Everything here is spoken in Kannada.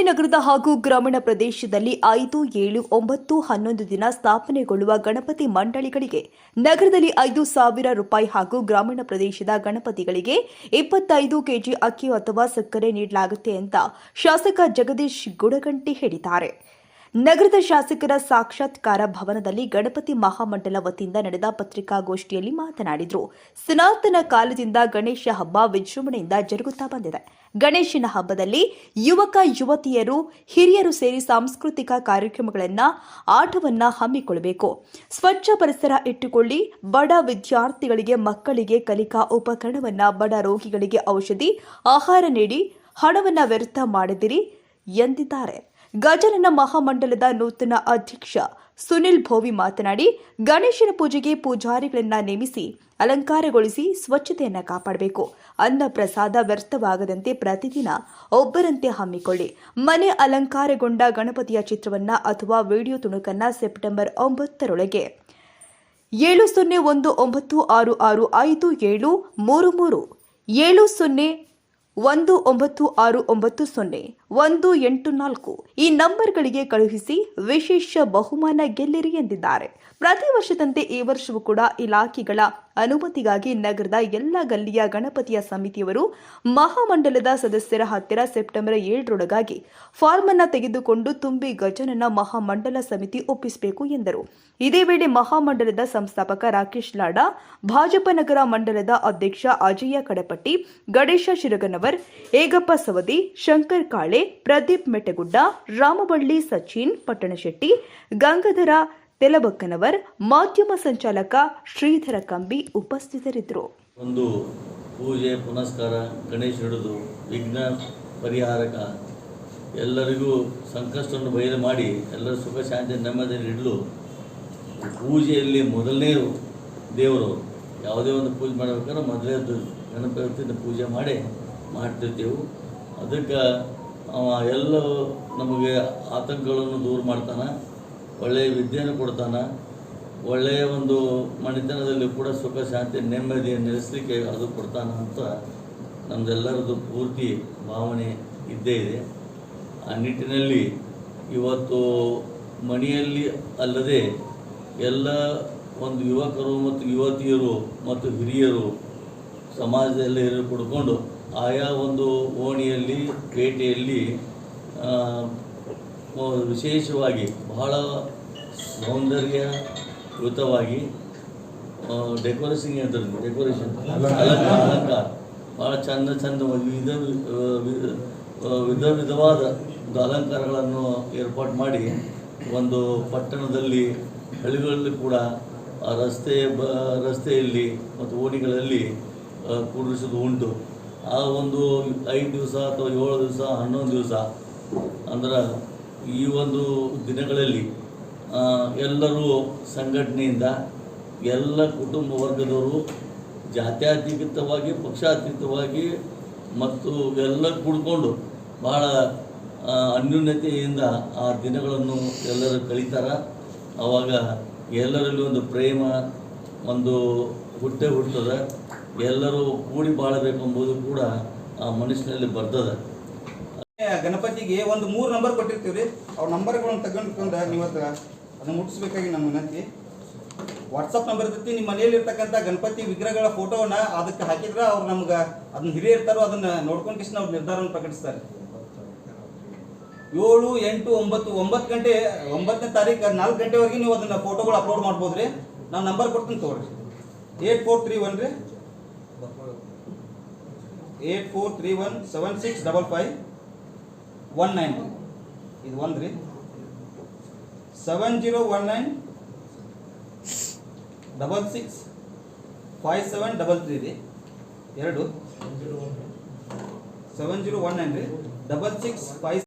ನಗರದ ಹಾಗೂ ಗ್ರಾಮೀಣ ಪ್ರದೇಶದಲ್ಲಿ ಐದು, ಏಳು, ಒಂಬತ್ತು, ಹನ್ನೊಂದು ದಿನ ಸ್ಥಾಪನೆಗೊಳ್ಳುವ ಗಣಪತಿ ಮಂಡಳಿಗಳಿಗೆ, ನಗರದಲ್ಲಿ ಐದು ಸಾವಿರ ರೂಪಾಯಿ ಹಾಗೂ ಗ್ರಾಮೀಣ ಪ್ರದೇಶದ ಗಣಪತಿಗಳಿಗೆ ಇಪ್ಪತ್ತೈದು ಕೆಜಿ ಅಕ್ಕಿ ಅಥವಾ ಸಕ್ಕರೆ ನೀಡಲಾಗುತ್ತೆ ಅಂತ ಶಾಸಕ ಜಗದೀಶ್ ಗುಡಗಂಟಿ ಹೇಳಿದ್ದಾರೆ. ನಗರದ ಶಾಸಕರ ಸಾಕ್ಷಾತ್ಕಾರ ಭವನದಲ್ಲಿ ಗಣಪತಿ ಮಹಾಮಂಡಲ ವತಿಯಿಂದ ನಡೆದ ಪತ್ರಿಕಾಗೋಷ್ಠಿಯಲ್ಲಿ ಮಾತನಾಡಿದರು. ಸನಾತನ ಕಾಲದಿಂದ ಗಣೇಶ ಹಬ್ಬ ವಿಜೃಂಭಣೆಯಿಂದ ಜರುಗುತ್ತಾ ಬಂದಿದೆ. ಗಣೇಶನ ಹಬ್ಬದಲ್ಲಿ ಯುವಕ, ಯುವತಿಯರು, ಹಿರಿಯರು ಸೇರಿ ಸಾಂಸ್ಕೃತಿಕ ಕಾರ್ಯಕ್ರಮಗಳನ್ನು, ಆಟವನ್ನ ಹಮ್ಮಿಕೊಳ್ಳಬೇಕು. ಸ್ವಚ್ಛ ಪರಿಸರ ಇಟ್ಟುಕೊಳ್ಳಿ, ಬಡ ವಿದ್ಯಾರ್ಥಿಗಳಿಗೆ ಮಕ್ಕಳಿಗೆ ಕಲಿಕಾ ಉಪಕರಣವನ್ನ, ಬಡ ರೋಗಿಗಳಿಗೆ ಔಷಧಿ, ಆಹಾರ ನೀಡಿ, ಹಣವನ್ನು ವ್ಯರ್ಥ ಮಾಡಿದಿರಿ ಎಂದಿದ್ದಾರೆ. ಗಜನನ ಮಹಾಮಂಡಲದ ನೂತನ ಅಧ್ಯಕ್ಷ ಸುನಿಲ್ ಭೋವಿ ಮಾತನಾಡಿ, ಗಣೇಶನ ಪೂಜೆಗೆ ಪೂಜಾರಿಗಳನ್ನ ನೇಮಿಸಿ ಅಲಂಕಾರಗೊಳಿಸಿ ಸ್ವಚ್ಛತೆಯನ್ನ ಕಾಪಾಡಬೇಕು. ಅನ್ನ ಪ್ರಸಾದ ವ್ಯರ್ಥವಾಗದಂತೆ ಪ್ರತಿದಿನ ಒಬ್ಬರಂತೆ ಹಮ್ಮಿಕೊಳ್ಳಿ. ಮನೆ ಅಲಂಕಾರಗೊಂಡ ಗಣಪತಿಯ ಚಿತ್ರವನ್ನ ಅಥವಾ ವಿಡಿಯೋ ತುಣುಕನ್ನ ಸೆಪ್ಟೆಂಬರ್ ಒಂಬತ್ತರೊಳಗೆ. ಏಳು ಸೊನ್ನೆ ಒಂದು ಒಂಬತ್ತು ಆರು ಆರು ಐದು ಏಳು ಮೂರು ಮೂರು. ಏಳು ಸೊನ್ನೆ ಒಂದು ಒಂಬತ್ತು ಆರು ಒಂಬತ್ತು ಸೊನ್ನೆ. ಒಂದು ಎಂಟು ನಾಲ್ಕು. ಈ ನಂಬರ್ಗಳಿಗೆ ಕಳುಹಿಸಿ ವಿಶೇಷ ಬಹುಮಾನ ಗೆಲ್ಲಿರಿ ಎಂದಿದ್ದಾರೆ. ಪ್ರತಿ ವರ್ಷದಂತೆ ಈ ವರ್ಷವೂ ಕೂಡ ಇಲಾಖೆಗಳ ಅನುಮತಿಗಾಗಿ ನಗರದ ಎಲ್ಲ ಗಲ್ಲಿಯ ಗಣಪತಿಯ ಸಮಿತಿಯವರು ಮಹಾಮಂಡಲದ ಸದಸ್ಯರ ಹತ್ತಿರ ಸೆಪ್ಟೆಂಬರ್ ಏಳರೊಳಗಾಗಿ ಫಾರ್ಮ್ ಅನ್ನ ತೆಗೆದುಕೊಂಡು ತುಂಬಿ ಗಜನನ ಮಹಾಮಂಡಲ ಸಮಿತಿ ಒಪ್ಪಿಸಬೇಕು ಎಂದರು. ಇದೇ ವೇಳೆ ಮಹಾಮಂಡಲದ ಸಂಸ್ಥಾಪಕ ರಾಕೇಶ್ ಲಾಡಾ, ಭಾಜಪ ನಗರ ಮಂಡಲದ ಅಧ್ಯಕ್ಷ ಅಜಯ ಕಡಪಟ್ಟಿ, ಗಣೇಶ ಶಿರಗನವರ್, ಏಗಪ್ಪ ಸವದಿ, ಶಂಕರ್ ಕಾಳೆ ಪ್ರದೀಪ್ ಮೆಟಗುಡ್ಡ, ರಾಮಬಳ್ಳಿ ಸಚಿನ್ ಪಟ್ಟಣಶೆಟ್ಟಿ ಗಂಗಾಧರ ತೆಲಬಕ್ಕನವರ್, ಮಾಧ್ಯಮ ಸಂಚಾಲಕ ಶ್ರೀಧರ ಕಂಬಿ ಉಪಸ್ಥಿತರಿದ್ದರು. ಒಂದು ಪೂಜೆ, ಪುನಸ್ಕಾರ, ಗಣೇಶ ಹಿಡಿದು ವಿಘ್ನ ಪರಿಹಾರಕ ಎಲ್ಲರಿಗೂ ಸಂಕಷ್ಟವನ್ನು ಬಯಲು ಮಾಡಿ ಎಲ್ಲರ ಸುಖ ಶಾಂತಿ ನೆಮ್ಮದಿಯಲ್ಲಿ ನೀಡಲು ಪೂಜೆಯಲ್ಲಿ ಮೊದಲನೇ ದೇವರು ಯಾವುದೇ ಒಂದು ಪೂಜೆ ಮಾಡಬೇಕಾದ್ರೆ ಮೊದಲೇ ಗಣಪತಿಯನ್ನು ಪೂಜೆ ಮಾಡಿ ಮಾಡ್ತಿರ್ತೀವಿ ಅದಕ್ಕೆ ಎಲ್ಲ ನಮಗೆ ಆತಂಕಗಳನ್ನು ದೂರ ಮಾಡ್ತಾನೆ, ಒಳ್ಳೆಯ ವಿದ್ಯೆಯನ್ನು ಕೊಡ್ತಾನೆ, ಒಳ್ಳೆಯ ಒಂದು ಮನೆತನದಲ್ಲಿ ಕೂಡ ಸುಖ, ಶಾಂತಿ ನೆಮ್ಮದಿಯನ್ನು ನೆಲೆಸಲಿಕ್ಕೆ ಅದು ಕೊಡ್ತಾನೆ ಅಂತ ನಮ್ಮದೆಲ್ಲರದ್ದು ಪೂರ್ತಿ ಭಾವನೆ ಇದ್ದೇ ಇದೆ. ಆ ನಿಟ್ಟಿನಲ್ಲಿ ಇವತ್ತು ಮನೆಯಲ್ಲಿ ಅಲ್ಲದೆ ಎಲ್ಲ ಒಂದು ಯುವಕರು ಮತ್ತು ಯುವತಿಯರು ಮತ್ತು ಹಿರಿಯರು ಸಮಾಜದಲ್ಲಿ ಹಿರಿಯರು ಕುಡ್ಕೊಂಡು ಆಯಾ ಒಂದು ಓಣಿಯಲ್ಲಿ ಪೇಟೆಯಲ್ಲಿ ವಿಶೇಷವಾಗಿ ಬಹಳ ಸೌಂದರ್ಯಯುತವಾಗಿ ಡೆಕೋರೇಷನ್ ಅಂತ ಡೆಕೋರೇಷನ್ ಅಲಂಕಾರ. ಭಾಳ ಚಂದ ಚಂದ ವಿಧ ವಿಧ ವಿಧವಾದ ಒಂದು ಅಲಂಕಾರಗಳನ್ನು ಏರ್ಪಾಟ್ ಮಾಡಿ ಒಂದು ಪಟ್ಟಣದಲ್ಲಿ ಹಳ್ಳಿಗಳಲ್ಲಿ ಕೂಡ ಆ ರಸ್ತೆ ಬ ರಸ್ತೆಯಲ್ಲಿ ಮತ್ತು ಓಣಿಗಳಲ್ಲಿ ಕೂಡಿಸೋದು ಉಂಟು. ಆ ಒಂದು ಐದು ದಿವಸ ಅಥವಾ ಏಳು ದಿವಸ ಹನ್ನೊಂದು ದಿವಸ ಅಂದ್ರೆ ಈ ಒಂದು ದಿನಗಳಲ್ಲಿ ಎಲ್ಲರೂ ಸಂಘಟನೆಯಿಂದ ಎಲ್ಲ ಕುಟುಂಬ ವರ್ಗದವರು ಜಾತ್ಯತೀತವಾಗಿ ಪಕ್ಷಾತೀತವಾಗಿ ಮತ್ತು ಎಲ್ಲ ಕೂಡ್ಕೊಂಡು ಆ, ಅನ್ಯೂನ್ಯತೆಯಿಂದ ಆ ದಿನಗಳನ್ನು ಎಲ್ಲರೂ ಕಳೀತಾರೆ. ಆವಾಗ ಎಲ್ಲರಲ್ಲಿ ಒಂದು ಪ್ರೇಮ ಒಂದು ಹುಟ್ಟೆ ಹುಟ್ಟುತ್ತದೆ ಎಲ್ಲರೂ ಕೂಡಿ ಬಾಳಬೇಕೆಂಬುದು ಕೂಡ ಆ ಮನುಷ್ಯನಲ್ಲಿ ಬರ್ತದ. ಗಣಪತಿಗೆ ಒಂದು ಮೂರು ನಂಬರ್ ಕೊಟ್ಟಿರ್ತೀವಿ ರೀ ಅವ್ರ ನಂಬರ್ಗಳನ್ನು ತಗೊಂಡ್ಕೊಂಡು ನೀವು ಅದನ್ನು ಮುಟ್ಟಿಸ್ಬೇಕಾಗಿ ನನ್ನ ವಿನಂತಿ. ವಾಟ್ಸಪ್ ನಂಬರ್ ಇರ್ತೈತಿ ನಿಮ್ಮ ಮನೆಯಲ್ಲಿ ಇರ್ತಕ್ಕಂಥ ಗಣಪತಿ ವಿಗ್ರಹಗಳ ಫೋಟೋವನ್ನ ಅದಕ್ಕೆ ಹಾಕಿದ್ರೆ ಅವ್ರು ನಮ್ಗೆ ಅದನ್ನ ಹಿರಿಯ ಇರ್ತಾರೋ ಅದನ್ನ ನೋಡ್ಕೊಂಡು ಕಿಶನ್ ಅವ್ರ ನಿರ್ಧಾರವನ್ನು ಪ್ರಕಟಿಸ್ತಾರೆ. ಏಳು, ಎಂಟು, ಒಂಬತ್ತು ಒಂಬತ್ತು ಗಂಟೆ, ಒಂಬತ್ತನೇ ತಾರೀಕು ನಾಲ್ಕು ಗಂಟೆವರೆಗೆ ನೀವು ಅದನ್ನ ಫೋಟೋಗಳು ಅಪ್ಲೋಡ್ ಮಾಡ್ಬೋದ್ರಿ. ನಾನು ನಂಬರ್ ಕೊಡ್ತೀನಿ ತಗೊಳ್ರಿ. ಏಟ್ ಫೋರ್ ತ್ರೀ ಒನ್ ರೀ. Eight four three one seven six double five one nine ಇದು ಒಂದು ರೀ. Seven zero one nine double six five seven double three ರೀ. ಎರಡು. ಸೆವೆನ್ ಜೀರೋ ಒನ್ ನೈನ್ ರೀ. Double six five